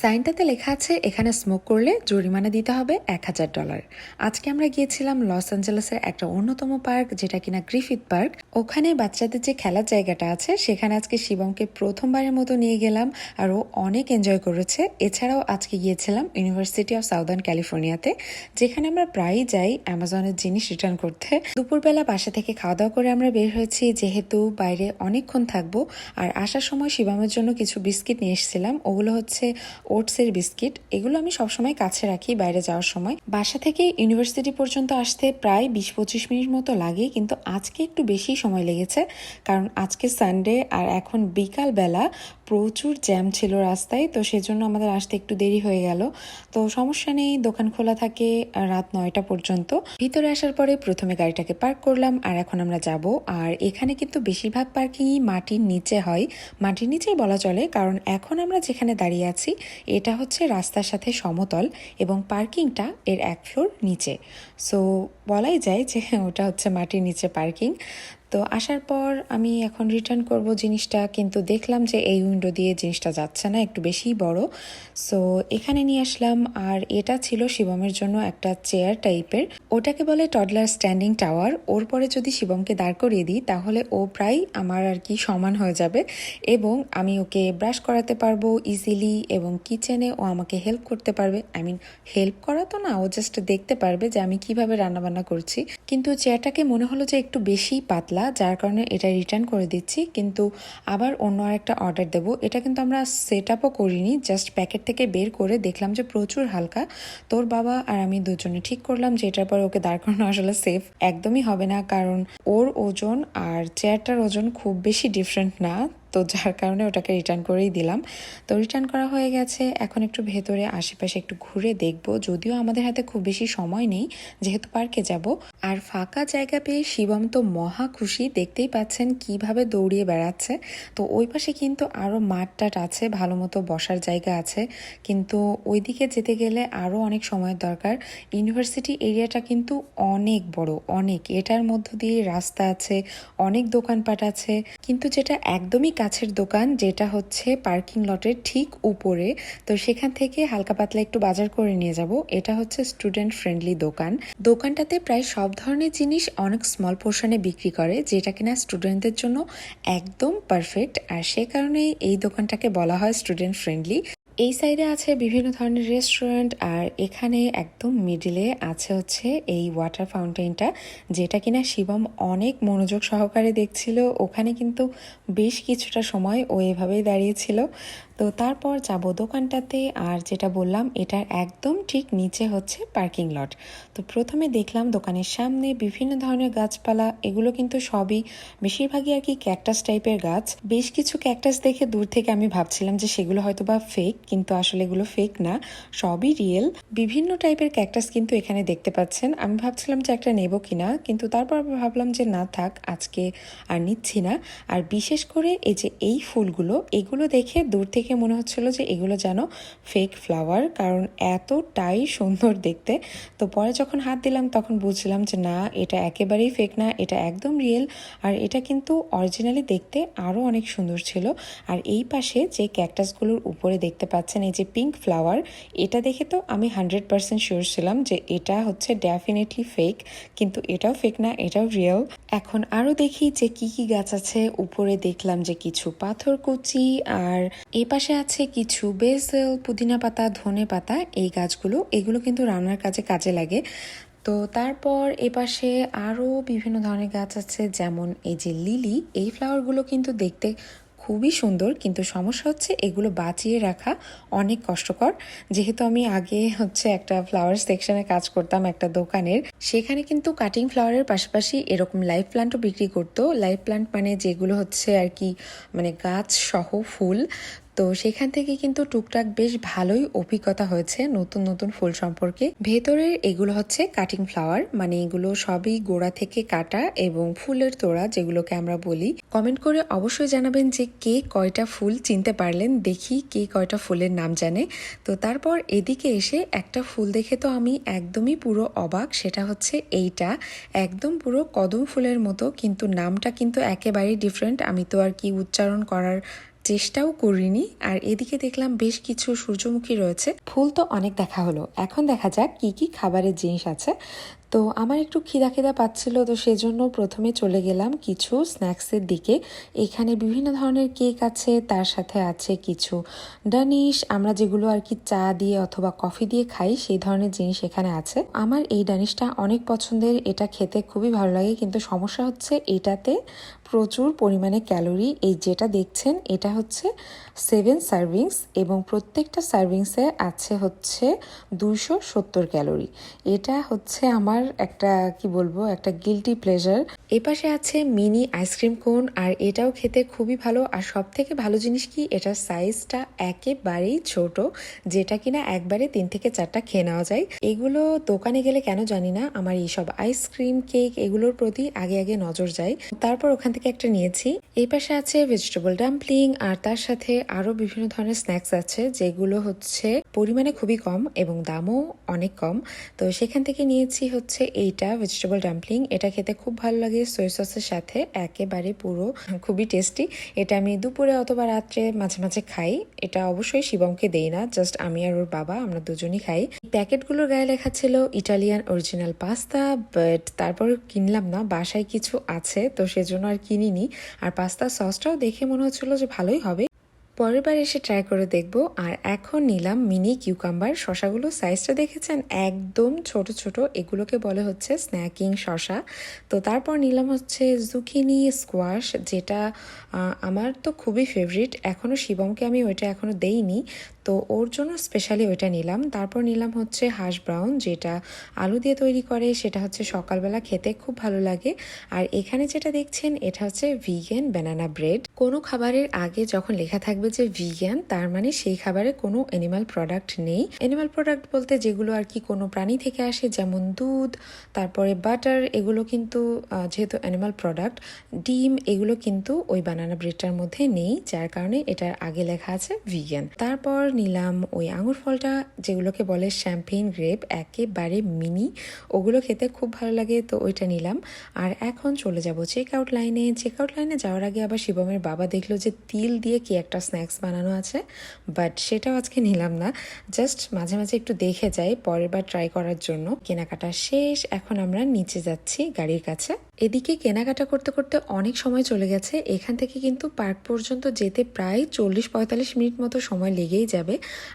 সাইনটাতে লেখা আছে, এখানে স্মোক করলে জরিমানা দিতে হবে এক হাজার ডলার আজকে আমরা গিয়েছিলাম লস অ্যাঞ্জেলেসের একটা অন্যতম পার্ক, যেটা কিনা গ্রিফিথ পার্ক। ওখানে বাচ্চাদের যে খেলার জায়গাটা আছে, সেখানে আজকে শিবমকে প্রথমবারের মতো নিয়ে গেলাম, আর ও অনেক এনজয় করেছে। এছাড়াও আজকে গিয়েছিলাম ইউনিভার্সিটি অফ সাউদার্ন ক্যালিফোর্নিয়াতে যেখানে আমরা প্রায়ই যাই অ্যামাজনের জিনিস রিটার্ন করতে। দুপুরবেলা বাসা থেকে খাওয়া দাওয়া করে আমরা বের হয়েছি, যেহেতু বাইরে অনেকক্ষণ থাকব, আর আসার সময় শিবামের জন্য কিছু বিস্কিট নিয়ে এসেছিলাম। ওগুলো হচ্ছে ওটসের বিস্কিট, এগুলো আমি সবসময় কাছে রাখি বাইরে যাওয়ার সময়। বাসা থেকে ইউনিভার্সিটি পর্যন্ত আসতে প্রায় বিশ পঁচিশ মিনিট মতো লাগে, কিন্তু আজকে একটু বেশি সময় লেগেছে, কারণ আজকে সানডে আর এখন বিকাল বেলা প্রচুর জ্যাম ছিল রাস্তায়, তো সেজন্য আমাদের আসতে একটু দেরি হয়ে গেল। তো সমস্যা নেই, দোকান খোলা থাকে রাত নয়টা পর্যন্ত। ভিতরে আসার পরে প্রথমে গাড়িটাকে পার্ক করলাম, আর এখন আমরা যাব। আর এখানে কিন্তু বেশিরভাগ পার্কিংই মাটির নিচে হয়। মাটির নিচেই বলা চলে, কারণ এখন আমরা যেখানে দাঁড়িয়ে আছি, এটা হচ্ছে রাস্তার সাথে সমতল এবং পার্কিংটা এর এক ফ্লোর নিচে। সো বলাই যায় যে ওটা হচ্ছে মাটির নিচে পার্কিং তো আসার পর আমি এখন রিটার্ন করব জিনিসটা, কিন্তু দেখলাম যে এই উইন্ডো দিয়ে জিনিসটা যাচ্ছে না, একটু বেশিই বড়। সো এখানে নিয়ে আসলাম, আর এটা ছিল শিবমের জন্য একটা চেয়ার টাইপের ওটাকে বলে টডলার স্ট্যান্ডিং টাওয়ার ওর পরে যদি শিবমকে দাঁড় করিয়ে দিই, তাহলে ও প্রায় আমার আর কি সমান হয়ে যাবে এবং আমি ওকে ব্রাশ করাতে পারব ইজিলি এবং কিচেনে ও আমাকে হেল্প করতে পারবে। আই মিন হেল্প করা তো না, ও জাস্ট দেখতে পারবে যে আমি কীভাবে রান্নাবান্না করছি। কিন্তু চেয়ারটাকে মনে হলো যে একটু বেশি পাতলা। যার কারণে এটা রিটার্ন করে দিচ্ছি। কিন্তু আবার অন্য আরেকটা অর্ডার দেব। এটা কিন্তু আমরা সেট আপও করিনি জাস্ট প্যাকেট থেকে বের করে দেখলাম যে প্রচুর হালকা। তোর বাবা আর আমি দুজনে ঠিক করলাম যে এটার পর ওকে দাঁড় করানো আসলে সেফ একদমই হবে না, কারণ ওর ওজন আর চেয়ারটার ওজন খুব বেশি ডিফারেন্ট না। তো যার কারণে ওটাকে রিটার্ন করেই দিলাম। তো রিটার্ন করা হয়ে গেছে। এখন একটু ভেতরে, আশেপাশে একটু ঘুরে দেখব। যদিও আমাদের হাতে খুব বেশি সময় নেই, যেহেতু পার্কে যাব। আর ফাঁকা জায়গা পেয়ে শিবম তো মহা খুশি। দেখতেই পাচ্ছেন কীভাবে দৌড়িয়ে বেড়াচ্ছে। তো ওই পাশে কিন্তু আরও মাঠ টাট আছে, ভালো মতো বসার জায়গা আছে। কিন্তু ওইদিকে যেতে গেলে আরও অনেক সময়ের দরকার। ইউনিভার্সিটি এরিয়াটা কিন্তু অনেক বড়, অনেক। এটার মধ্য দিয়ে রাস্তা আছে, অনেক দোকানপাট আছে। কিন্তু যেটা একদমই কাছের দোকান যেটা হচ্ছে পার্কিং লটের ঠিক উপরে। তো সেখান থেকে হালকা পাতলা একটু বাজার করে নিয়ে যাব। এটা হচ্ছে স্টুডেন্ট ফ্রেন্ডলি দোকান। দোকানটাতে প্রায় সব ধরনের জিনিস অনেক স্মল পোর্শনে বিক্রি করে, যেটা কিনা স্টুডেন্টদের জন্য একদম পারফেক্ট আর সে কারণে এই দোকানটাকে বলা হয় স্টুডেন্ট ফ্রেন্ডলি এই সাইডে আছে বিভিন্ন ধরনের রেস্টুরেন্ট আর এখানে একদম মিডিলে আছে হচ্ছে এই ওয়াটার ফাউন্টেনটা যেটা কিনা শিবম অনেক মনোযোগ সহকারে দেখছিল। ওখানে কিন্তু বেশ কিছুটা সময় ও এভাবেই দাঁড়িয়েছিল তো তারপর যাব দোকানটাতে আর যেটা বললাম, এটার একদম ঠিক নিচে হচ্ছে পার্কিং লট তো প্রথমে দেখলাম দোকানের সামনে বিভিন্ন ধরনের গাছপালা, এগুলো কিন্তু সবই বেশিরভাগই আর কি ক্যাকটাস টাইপের গাছ। বেশ কিছু ক্যাকটাস দেখে দূর থেকে আমি ভাবছিলাম যে সেগুলো হয়তো বা ফেক কিন্তু আসলে এগুলো ফেক না, সবই রিয়েল বিভিন্ন টাইপের ক্যাকটাস কিন্তু এখানে দেখতে পাচ্ছেন। আমি ভাবছিলাম যে একটা নেব কিনা, কিন্তু তারপর ভাবলাম যে না থাক, আজকে আর নিচ্ছি না। আর বিশেষ করে এই যে এই ফুলগুলো, এগুলো দেখে দূর থেকে মনে হচ্ছিল যে এগুলো যেন ফেক ফ্লাওয়ার কারণ এতটাই সুন্দর দেখতে। তো পরে যখন হাত দিলাম, তখন বুঝলাম যে না, এটা একেবারেই ফেক না, এটা একদম রিয়েল আর এটা কিন্তু অরিজিনালি দেখতে আরও অনেক সুন্দর ছিল। আর এই পাশে যে ক্যাকটাসগুলোর উপরে দেখতে পাচ্ছেন, এই যে পিঙ্ক ফ্লাওয়ার এটা দেখে তো আমি হান্ড্রেড পার্সেন্ট শিওর ছিলাম যে এটা হচ্ছে ডেফিনেটলি ফেক কিন্তু এটাও ফেক না, এটাও রিয়েল এখন আরও দেখি যে কি কি গাছ আছে। উপরে দেখলাম যে কিছু পাথর কুচি, আর এই পাশে আছে কিছু বেসেল, পুদিনা পাতা, ধনে পাতা, এই গাছগুলো। এগুলো কিন্তু রান্নার কাজে কাজে লাগে। তো তারপর এপাশে আরও বিভিন্ন ধরনের গাছ আছে, যেমন এই যে লিলি, এই ফ্লাওয়ারগুলো কিন্তু দেখতে খুবই সুন্দর। কিন্তু সমস্যা হচ্ছে এগুলো বাঁচিয়ে রাখা অনেক কষ্টকর। যেহেতু আমি আগে হচ্ছে একটা ফ্লাওয়ার সেকশনে কাজ করতাম একটা দোকানের, সেখানে কিন্তু কাটিং ফ্লাওয়ারের পাশাপাশি এরকম লাইভ প্লান্টও বিক্রি করতো। লাইভ প্লান্ট মানে যেগুলো হচ্ছে আর কি মানে গাছ সহ ফুল। তো সেখান থেকে কিন্তু টুকটাক বেশ ভালোই অভিজ্ঞতা হয়েছে নতুন নতুন ফুল সম্পর্কে। ভেতরের এগুলো হচ্ছে কাটিং ফ্লাওয়ার মানে এগুলো সবই গোড়া থেকে কাটা এবং ফুলের তোড়া যেগুলোকে আমরা বলি। কমেন্ট করে অবশ্যই জানাবেন যে কে কয়টা ফুল চিনতে পারলেন, দেখি কে কয়টা ফুলের নাম জানে। তো তারপর এদিকে এসে একটা ফুল দেখে তো আমি একদমই পুরো অবাক, সেটা হচ্ছে এইটা। একদম পুরো কদম ফুলের মতো, কিন্তু নামটা কিন্তু একেবারেই ডিফারেন্ট আমি তো আর কি উচ্চারণ করার চেষ্টাও করিনি। আর এদিকে দেখলাম বেশ কিছু সূর্যমুখী রয়েছে। ফুল তো অনেক দেখা হলো। এখন দেখা যাক কি কি খাবারের জিনিস আছে। তো আমার একটু খিদা খিদা পাচ্ছিল, তো সেজন্য প্রথমে চলে গেলাম কিছু স্ন্যাক্সের দিকে। এখানে বিভিন্ন ধরনের কেক আছে, তার সাথে আছে কিছু ডানিশ আমরা যেগুলো আর কি চা দিয়ে অথবা কফি দিয়ে খাই, সেই ধরনের জিনিস এখানে আছে। আমার এই ডানিশটা অনেক পছন্দের, এটা খেতে খুবই ভালো লাগে, কিন্তু সমস্যা হচ্ছে এটাতে প্রচুর পরিমাণে ক্যালোরি এই যেটা দেখছেন, এটা হচ্ছে সেভেন সার্ভিংস এবং প্রত্যেকটা সার্ভিংসে আছে হচ্ছে দুইশো সত্তর ক্যালোরি এটা হচ্ছে আমার একটা, কি বলব, একটা গিলটি প্লেজার এপাশে আছে মিনি আইসক্রিম কোন, আর এটাও খেতে খুবই ভালো। আর সব থেকে ভালো জিনিস কি, এটার সাইজটা একেবারেই ছোট, যেটা কিনা একবারে তিন থেকে চারটা খেয়ে নেওয়া যায়। এগুলো দোকানে গেলে কেন জানি না, আমার এইসব আইসক্রিম, কেক এগুলোর প্রতি আগে আগে নজর যায়। তারপর ওখান থেকে একটা নিয়েছি। এই পাশে আছে ভেজিটেবল ডাম্পলিং আর তার সাথে আরও বিভিন্ন ধরনের স্ন্যাক্স আছে, যেগুলো হচ্ছে পরিমাণে খুবই কম এবং দামও অনেক কম। তো সেখান থেকে নিয়েছি হচ্ছে এইটা ভেজিটেবল ডাম্পলিং এটা খেতে খুব ভালো লাগে সয়া সসের সাথে, একেবারে পুরো, খুবই টেস্টি এটা আমি দুপুরে অথবা রাত্রে মাঝে মাঝে খাই। এটা অবশ্যই শিবমকে দেই না জাস্ট আমি আর ওর বাবা, আমরা দুজনই খাই। প্যাকেটগুলোর গায়ে লেখা ছিল ইটালিয়ান অরিজিনাল পাস্তা বাট তারপর কিনলাম না, বাসায় কিছু আছে, তো সেজন্য আর কিনিনি। আর পাস্তা সসটাও দেখে মনে হচ্ছিল যে ভালোই হবে। পরের বার এসে ট্রাই করে দেখব। আর এখন নিলাম মিনি কিউকাম্বার শশাগুলো সাইজটা দেখেছেন? একদম ছোট ছোট। এগুলোকে বলে হচ্ছে স্ন্যাকিং শশা। তো তারপর নিলাম হচ্ছে জুকিনি স্কোয়াশ যেটা আমার তো খুবই ফেভারিট এখনও শিবমকে আমি ওইটা এখনও দেইনি। তো ওর জন্য স্পেশালি ওইটা নিলাম। তারপর নিলাম হচ্ছে হাঁস ব্রাউন, যেটা আলু দিয়ে তৈরি করে, সেটা হচ্ছে সকালবেলা খেতে খুব ভালো লাগে। আর এখানে যেটা দেখছেন, এটা হচ্ছে ভিগান ব্যানানা ব্রেড কোনো খাবারের আগে যখন লেখা থাকবে যে ভিগান তার মানে সেই খাবারে কোনো অ্যানিমাল প্রোডাক্ট নেই। অ্যানিমাল প্রোডাক্ট বলতে যেগুলো আর কি কোনো প্রাণী থেকে আসে, যেমন দুধ, তারপরে বাটার এগুলো কিন্তু যেহেতু অ্যানিমাল প্রোডাক্ট ডিম, এগুলো কিন্তু ওই বানানা ব্রেডটার মধ্যে নেই, যার কারণে এটার আগে লেখা আছে ভিগান তারপর নিলাম ওই আঙুর ফলটা, যেগুলোকে বলে শ্যাম্পেইন গ্রেপ একেবারে মিনি ওগুলো খেতে খুব ভালো লাগে, তো ওইটা নিলাম। আর এখন চলে যাব চেক আউট লাইনে চেক আউট লাইনে যাওয়ার আগে আবার শিবমের বাবা দেখল যে তিল দিয়ে কি একটা স্ন্যাক্স বানানো আছে বাট সেটাও আজকে নিলাম না। জাস্ট মাঝে মাঝে একটু দেখে যাই, পরের বার ট্রাই করার জন্য। কেনাকাটা শেষ, এখন আমরা নিচে যাচ্ছি গাড়ির কাছে। এদিকে কেনাকাটা করতে করতে অনেক সময় চলে গেছে। এখান থেকে কিন্তু পার্ক পর্যন্ত যেতে প্রায় চল্লিশ পঁয়তাল্লিশ মিনিট মতো সময় লেগেই যাবে।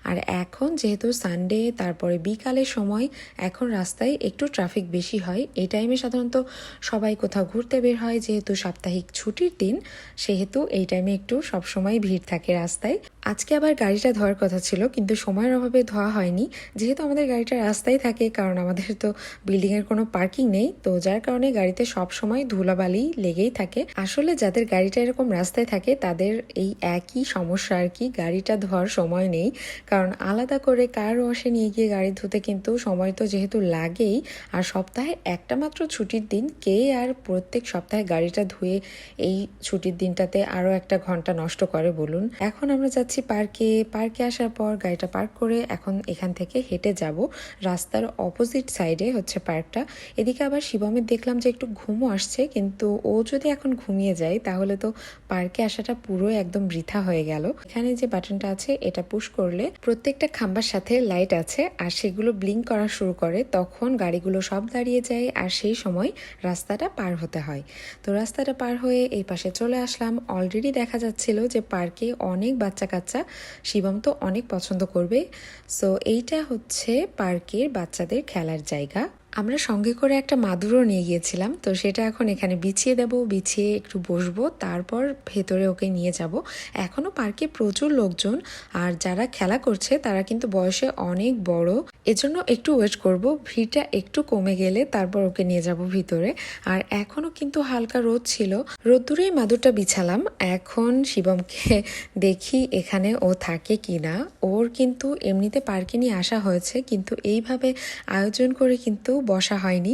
আর এখন যেহেতু সানডে তারপরে বিকালের সময়, এখন রাস্তায় একটু ট্রাফিক বেশি হয়। এই টাইমে সাধারণত সবাই কোথাও ঘুরতে বের হয়, যেহেতু সাপ্তাহিক ছুটির দিন, সেহেতু এই টাইমে একটু সবসময় ভিড় থাকে রাস্তায়। আজকে আবার গাড়িটা ধোয়ার কথা ছিল, কিন্তু সময়ের অভাবে ধোয়া হয়নি। যেহেতু আমাদের গাড়িটা রাস্তায় থাকে, কারণ আমাদের তো বিল্ডিংয়ের কোনো পার্কিং নেই, তো যার কারণে গাড়িতে সব সময় ধুলাবালি লেগেই থাকে। আসলে যাদের গাড়িটা এরকম রাস্তায় থাকে, তাদের এই একই সমস্যা আর কি, গাড়িটা ধোয়ার সময় নেই। কারণ আলাদা করে কার ওয়াশে নিয়ে গিয়ে গাড়ি ধুতে কিন্তু সময় তো যেহেতু লাগেই। আর সপ্তাহে একটা মাত্র ছুটির দিন কে আর প্রত্যেক সপ্তাহে গাড়িটা ধুয়ে এই ছুটির দিনটাতে আরও একটা ঘণ্টা নষ্ট করে বলুন। এখন আমরা যাচ্ছি পার্কে। পার্কে আসার পর গাড়িটা পার্ক করে এখন এখান থেকে হেঁটে যাব। রাস্তার অপোজিট সাইডে হচ্ছে পার্কটা। এদিকে আবার শিবমের দেখলাম যে একটু ঘুমও আসছে, কিন্তু ও যদি এখন ঘুমিয়ে যায় তাহলে তো পার্কে আসাটা পুরো একদম বৃথা হয়ে গেল। এখানে যে বাটনটা আছে, এটা পুশ করলে প্রত্যেকটা খাম্বার সাথে লাইট আছে আর সেগুলো ব্লিঙ্ক করা শুরু করে, তখন গাড়িগুলো সব দাঁড়িয়ে যায় আর সেই সময় রাস্তাটা পার হতে হয়। তো রাস্তাটা পার হয়ে এই পাশে চলে আসলাম। অলরেডি দেখা যাচ্ছিল যে পার্কে অনেক বাচ্চা কাচ্চা শিবম তো অনেক পছন্দ করবে। সো এইটা হচ্ছে পার্কের বাচ্চাদের খেলার জায়গা। আমরা সঙ্গে করে একটা মাদুরও নিয়ে গিয়েছিলাম, তো সেটা এখন এখানে বিছিয়ে দেব, বিছিয়ে একটু বসবো, তারপর ভেতরে ওকে নিয়ে যাব। এখনও পার্কে প্রচুর লোকজন, আর যারা খেলা করছে তারা কিন্তু বয়সে অনেক বড়। এজন্য একটু ওয়েট করব, ভিড়টা একটু কমে গেলে তারপর ওকে নিয়ে যাব ভিতরে। আর এখনও কিন্তু হালকা রোদ ছিল, রোদ্দুরেই মাদুরটা বিছালাম। এখন শিবমকে দেখি এখানে ও থাকে কি না ওর কিন্তু এমনিতে পার্কে নিয়ে আসা হয়েছে, কিন্তু এইভাবে আয়োজন করে কিন্তু বসা হয়নি।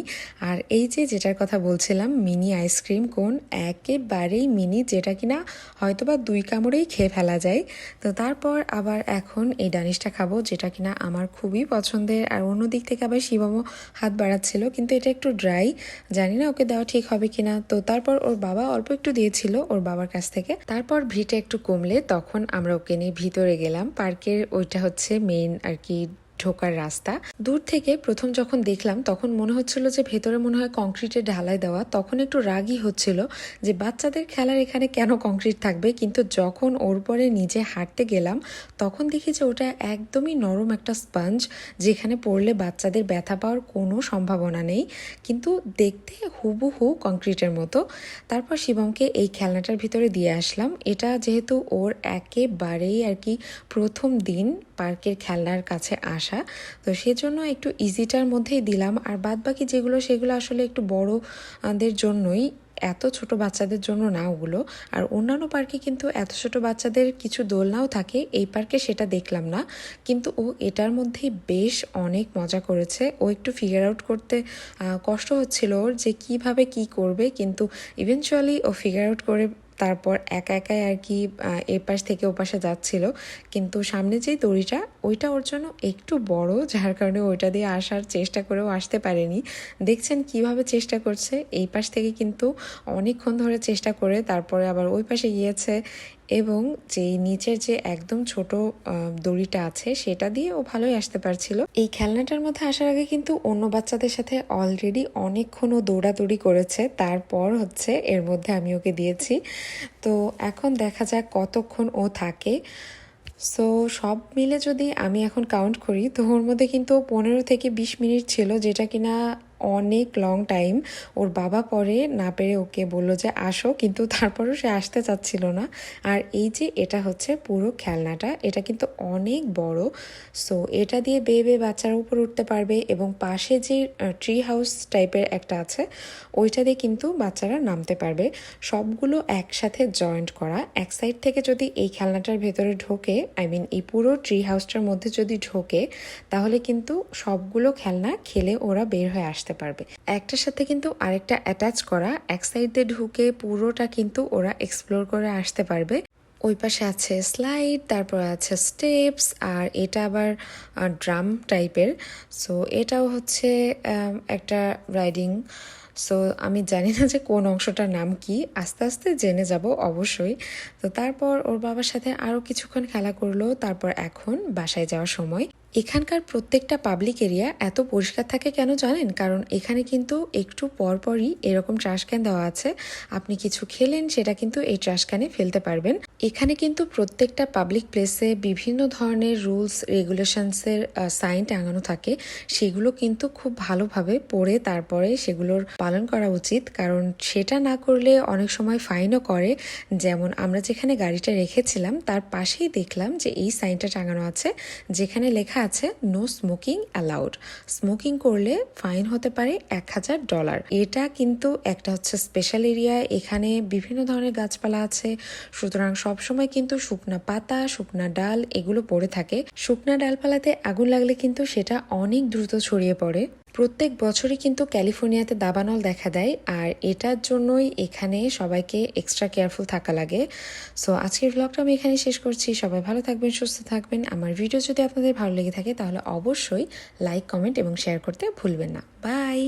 আর এই যে যেটার কথা বলছিলাম, মিনি আইসক্রিম কোন একেবারেই মিনি যেটা কিনা হয়তো বা দুই কামড়েই খেয়ে ফেলা যায়। তো তারপর আবার এখন এই ডানিশটা খাব যেটা কিনা আমার খুবই পছন্দের। আর অন্য দিক থেকে আবার শিবমও হাত বাড়াচ্ছিল, কিন্তু এটা একটু ড্রাই। জানি না ওকে দেওয়া ঠিক হবে কিনা। তো তারপর ওর বাবা অল্প একটু দিয়েছিল ওর বাবার কাছ থেকে। তারপর ভিড়টা একটু কমলে তখন আমরা ওকে নিয়ে ভিতরে গেলাম। পার্কের ওইটা হচ্ছে মেইন আর কি ঢোকার রাস্তা। দূর থেকে প্রথম যখন দেখলাম, তখন মনে হচ্ছিল যে ভেতরে মনে হয় কংক্রিটের ঢালাই দেওয়া। তখন একটু রাগই হচ্ছিল যে বাচ্চাদের খেলার এখানে কেন কংক্রিট থাকবে? কিন্তু যখন ওর পরে নিজে হাঁটতে গেলাম, তখন দেখি যে ওটা একদমই নরম একটা স্পঞ্জ, যেখানে পড়লে বাচ্চাদের ব্যথা পাওয়ার কোনো সম্ভাবনা নেই। কিন্তু দেখতে হুবহু কংক্রিটের মতো। তারপর শিবমকে এই খেলনাটার ভিতরে দিয়ে আসলাম। এটা যেহেতু ওর একেবারেই আর কি প্রথম দিন পার্কের খেলনার কাছে আসা। তো সেজন্য একটু ইজিটার মধ্যেই দিলাম। আর বাদ বাকি যেগুলো, সেগুলো আসলে একটু বড়দের জন্যই, এত ছোট বাচ্চাদের জন্য না ওগুলো। আর অন্যান্য পার্কে কিন্তু এত ছোট বাচ্চাদের কিছু দোলনাও থাকে, এই পার্কে সেটা দেখলাম না। কিন্তু ও এটার মধ্যেই বেশ অনেক মজা করেছে। ও একটু ফিগার আউট করতে কষ্ট হচ্ছিল ওর যে কীভাবে কি করবে। কিন্তু ইভেনচুয়ালি ও ফিগার আউট করে তারপর একা একাই আর কি এপাশ থেকে ওপাশে পাশে যাচ্ছিল। কিন্তু সামনে যেই দড়িটা, ওইটা ওর জন্য একটু বড়, যার কারণে ওইটা দিয়ে আসার চেষ্টা করেও আসতে পারেনি। দেখছেন কীভাবে চেষ্টা করছে? এই পাশ থেকে কিন্তু অনেকক্ষণ ধরে চেষ্টা করে, তারপরে আবার ওই পাশে গিয়েছে। এবং যেই নিচের যে একদম ছোট দড়িটা আছে সেটা দিয়ে ও ভালোই আসতে পারছিল। এই খেলনাটার মধ্যে আসার আগে কিন্তু অন্য বাচ্চাদের সাথে অলরেডি অনেকক্ষণ ও দৌড়াদৌড়ি করেছে। তারপর হচ্ছে এর মধ্যে আমি ওকে দিয়েছি। তো এখন দেখা যাক কতক্ষণ ও থাকে। সো সব মিলে যদি আমি এখন কাউন্ট করি, তো ওর মধ্যে কিন্তু পনেরো থেকে বিশ মিনিট ছিল, যেটা কিনা অনেক লং টাইম ওর বাবা পরে না পেরে ওকে বলল যে আসো, কিন্তু তারপরেও সে আসতে চাচ্ছিল না। আর এই যে এটা হচ্ছে পুরো খেলনাটা, এটা কিন্তু অনেক বড়। সো এটা দিয়ে বেয়ে বেয়ে বাচ্চারা উপর উঠতে পারবে এবং পাশে যে ট্রি হাউস টাইপের একটা আছে, ওইটা দিয়ে কিন্তু বাচ্চারা নামতে পারবে। সবগুলো একসাথে জয়েন্ট করা। এক সাইড থেকে যদি এই খেলনাটার ভেতরে ঢোকে আই মিন এই পুরো ট্রি হাউসটার মধ্যে যদি ঢোকে, তাহলে কিন্তু সবগুলো খেলনা খেলে ওরা বের হয়ে আসতে পারবে। একটার সাথে কিন্তু আরেকটা অ্যাটাচ করা, এক সাইড দিয়ে ঢুকে পুরোটা কিন্তু ওরা এক্সপ্লোর করে আসতে পারবে। ওই পাশে আছে স্লাইড তারপর আছে স্টেপস আর এটা আবার ড্রাম টাইপের সো এটাও হচ্ছে একটা রাইডিং সো আমি জানি না যে কোন অংশটার নাম কি। আস্তে আস্তে জেনে যাব অবশ্যই। তো তারপর ওর বাবার সাথে আরও কিছুক্ষণ খেলা করল, তারপর এখন বাসায় যাওয়ার সময়। এখানকার প্রত্যেকটা পাবলিক এরিয়া এত পরিষ্কার থাকে কেন জানেন? কারণ এখানে কিন্তু একটু পরপরই এরকম ট্রাশ ক্যান দেওয়া আছে। আপনি কিছু খেলেন, সেটা কিন্তু এই ট্রাশ ক্যানে ফেলতে পারবেন। এখানে কিন্তু প্রত্যেকটা পাবলিক প্লেসে বিভিন্ন ধরনের রুলস রেগুলেশনসের সাইন টাঙানো থাকে। সেগুলো কিন্তু খুব ভালোভাবে পড়ে তারপরে সেগুলোর পালন করা উচিত। কারণ সেটা না করলে অনেক সময় ফাইনও করে। যেমন আমরা যেখানে গাড়িটা রেখেছিলাম, তার পাশেই দেখলাম যে এই সাইনটা টাঙানো আছে। যেখানে লেখা আছে নো স্মোকিং অ্যালাউড স্মোকিং করলে ফাইন হতে পারে এক হাজার ডলার এটা কিন্তু একটা হচ্ছে স্পেশাল এরিয়া এখানে বিভিন্ন ধরনের গাছপালা আছে। সুতরাং সবসময় কিন্তু শুকনা পাতা, শুকনা ডাল এগুলো পড়ে থাকে। শুকনা ডালপালাতে আগুন লাগলে কিন্তু সেটা অনেক দ্রুত ছড়িয়ে পড়ে। প্রত্যেক বছরই কিন্তু ক্যালিফোর্নিয়াতে দাবানল দেখা দেয়, আর এটার জন্যই এখানে সবাইকে এক্সট্রা কেয়ারফুল থাকা লাগে। সো আজকের ব্লগটা আমি এখানে শেষ করছি। সবাই ভালো থাকবেন, সুস্থ থাকবেন। আমার ভিডিও যদি আপনাদের ভালো লেগে থাকে, তাহলে অবশ্যই লাইক কমেন্ট এবং শেয়ার করতে ভুলবেন না। বাই